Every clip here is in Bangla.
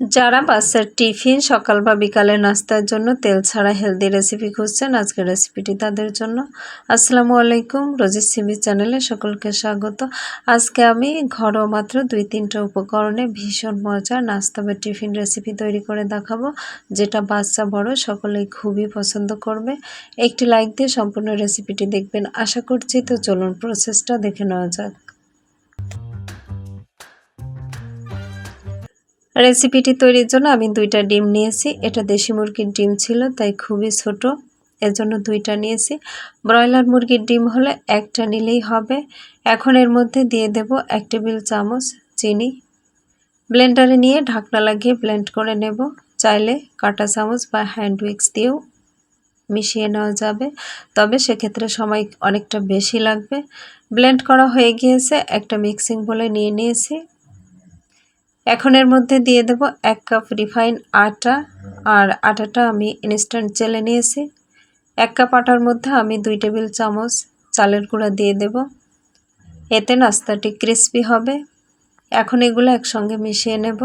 যারা বাচ্চার টিফিন সকাল বা বিকালে নাস্তার জন্য তেল ছাড়া হেলদি রেসিপি খুঁজছেন, আজকের রেসিপিটি তাদের জন্য। আসসালামু আলাইকুম রোজির সিবি চ্যানেলে সকলকে স্বাগত। আজকে আমি ঘরোয়া মাত্র দুই তিনটা উপকরণে ভীষণ মজার নাস্তা বা টিফিন রেসিপি তৈরি করে দেখাবো, যেটা বাচ্চা, বড় সকলেই খুবই পছন্দ করবে। একটি লাইক দিয়ে সম্পূর্ণ রেসিপিটি দেখবেন। আশা করছি তো চলুন প্রসেসটা দেখে নেওয়া যাক। রেসিপিটি তৈরির জন্য আমি দুইটা ডিম নিয়েছি। এটা দেশি মুরগির ডিম ছিল, তাই খুবই ছোট। এর জন্য দুইটা নিয়েছি। ব্রয়লার মুরগির ডিম হলে একটা নিলেই হবে। এখন এর মধ্যে দিয়ে দেব এক টেবিল চামচ চিনি। ব্লেন্ডারে নিয়ে ঢাকনা লাগিয়ে ব্লেন্ড করে নেব। চাইলে কাটা চামচ বা হ্যান্ড উইক্স দিয়েও মিশিয়ে নেওয়া যাবে। তবে সেক্ষেত্রে সময় অনেকটা বেশি লাগবে। ব্লেন্ড করা হয়ে গিয়েছে, একটা মিক্সিং বলে নিয়ে নিয়েছি। এখন এর মধ্যে দিয়ে দেব এক কাপ রিফাইন আটা। আর আটাটা আমি ইনস্ট্যান্ট চেলে নিয়েছি। এক কাপ আটার মধ্যে আমি দুই টেবিল চামচ চালের গুঁড়া দিয়ে দেব। এতে নাস্তাটি ক্রিস্পি হবে। এখন এগুলো একসঙ্গে মিশিয়ে নেব।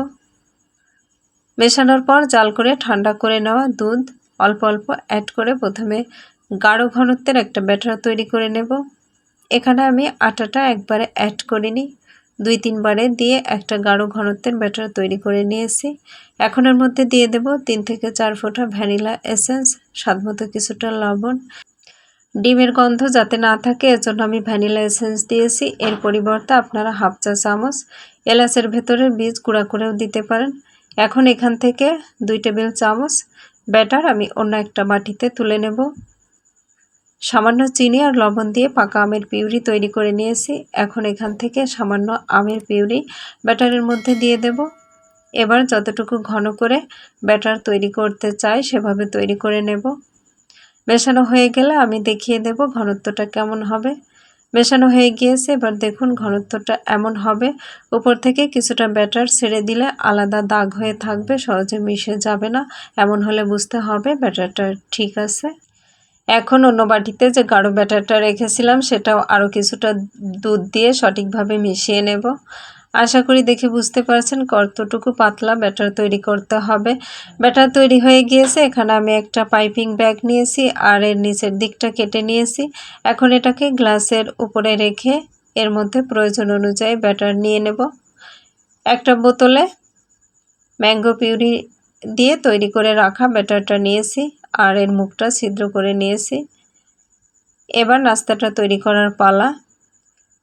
মেশানোর পর জাল করে ঠান্ডা করে নেওয়া দুধ অল্প অল্প অ্যাড করে প্রথমে গাঢ় ঘনত্বের একটা ব্যাটার তৈরি করে নেব। এখানে আমি আটাটা একবারে অ্যাড করিনি। দুই তিনবারে দিয়ে একটা গাঢ় ঘনত্বের ব্যাটার তৈরি করে নিয়েছি। এখন এর মধ্যে দিয়ে দেব তিন থেকে চার ফোঁটা ভ্যানিলা এসেন্স, স্বাদমতো কিছুটা লবণ। ডিমের গন্ধ যাতে না থাকে এর জন্য আমি ভ্যানিলা এসেন্স দিয়েছি। এর পরিবর্তে আপনারা হাফ চা চামচ এলাচের ভেতরের বীজ গুঁড়া করেও দিতে পারেন। এখন এখান থেকে দুই টেবিল চামচ ব্যাটার আমি অন্য একটা বাটিতে তুলে নেব। সামান্য চিনি আর লবণ দিয়ে পাকা আমের পিউরি তৈরি করে নিয়েছি। এখন এখান থেকে সামান্য আমের পিউরি ব্যাটারের মধ্যে দিয়ে দেব। এবার যতটুকু ঘন করে ব্যাটার তৈরি করতে চাই সেভাবে তৈরি করে নেব। মেশানো হয়ে গেলে আমি দেখিয়ে দেব ঘনত্বটা কেমন হবে। মেশানো হয়ে গিয়েছে, এবার দেখুন ঘনত্বটা এমন হবে। উপর থেকে কিছুটা ব্যাটার ছেড়ে দিলে আলাদা দাগ হয়ে থাকবে, সহজে মিশে যাবে না। এমন হলে বুঝতে হবে ব্যাটারটা ঠিক আছে। এখন অন্য বাটিতে যে গাঢ় ব্যাটারটা রেখেছিলাম, সেটাও আরও কিছুটা দুধ দিয়ে সঠিকভাবে মিশিয়ে নেব। আশা করি দেখে বুঝতে পারছেন কতটুকু পাতলা ব্যাটার তৈরি করতে হবে। ব্যাটার তৈরি হয়ে গিয়েছে, এখানে আমি একটা পাইপিং ব্যাগ নিয়েছি আর এর নিচের দিকটা কেটে নিয়েছি। এখন এটাকে গ্লাসের উপরে রেখে এর মধ্যে প্রয়োজন অনুযায়ী ব্যাটার নিয়ে নেব। একটা বোতলে ম্যাঙ্গো পিউরি দিয়ে তৈরি করে রাখা ব্যাটারটা নিয়েছি আর এর মুখটা ছিদ্র করে নিয়েছি। এবার নাস্তাটা তৈরি করার পালা।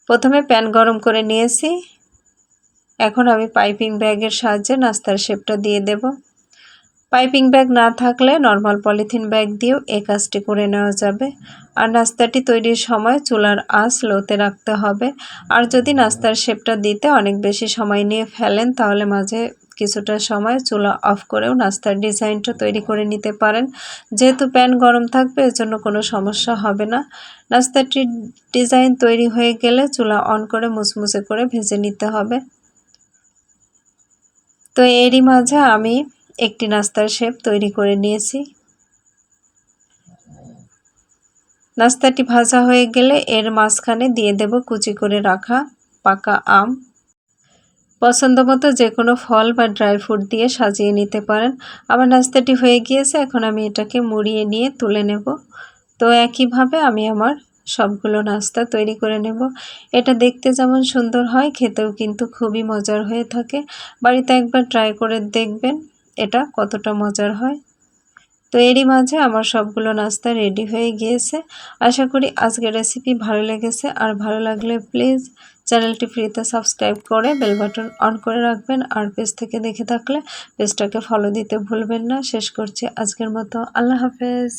প্রথমে প্যান গরম করে নিয়েছি। এখন আমি পাইপিং ব্যাগের সাহায্যে নাস্তার শেপটা দিয়ে দেব। পাইপিং ব্যাগ না থাকলে নর্মাল পলিথিন ব্যাগ দিয়েও এই কাজটি করে নেওয়া যাবে। আর নাস্তাটি তৈরির সময় চুলার আঁচ লোতে রাখতে হবে। আর যদি নাস্তার শেপটা দিতে অনেক বেশি সময় নিয়ে ফেলেন, তাহলে মাঝে কিছুটা সময় চুলা অফ করেও নাস্তার ডিজাইনটা তৈরি করে নিতে পারেন। যেহেতু প্যান গরম থাকবে এর জন্য কোনো সমস্যা হবে না। নাস্তাটির ডিজাইন তৈরি হয়ে গেলে চুলা অন করে মুচমুচে করে ভেজে নিতে হবে। তো এরই মাঝে আমি একটি নাস্তার শেপ তৈরি করে নিয়েছি। নাস্তাটি ভাজা হয়ে গেলে এর মাঝখানে দিয়ে দেব কুচি করে রাখা পাকা আম। পছন্দ মতো যে কোনো ফল বা ড্রাই ফ্রুট দিয়ে সাজিয়ে নিতে পারেন। আমার নাস্তাটি হয়ে গিয়েছে, এখন আমি এটাকে মুড়িয়ে নিয়ে তুলে নেব। তো একইভাবে আমি আমার সবগুলো নাস্তা তৈরি করে নেব। এটা দেখতে যেমন সুন্দর হয়, খেতেও কিন্তু খুবই মজার হয়ে থাকে। বাড়িতে একবার ট্রাই করে দেখবেন, এটা কতটা মজার হয়। তো এরই মাঝে আমার সবগুলো নাস্তা রেডি হয়ে গিয়েছে। আশা করি আজকের রেসিপি ভালো লেগেছে। আর ভালো লাগলে প্লিজ চ্যানেলটি ফ্রিতে সাবস্ক্রাইব করে বেল বাটন অন করে রাখবেন আর পেজ থেকে দেখে থাকলে পেজটাকে ফলো দিতে ভুলবেন না। শেষ করছি আজকের মতো। আল্লাহ হাফেজ।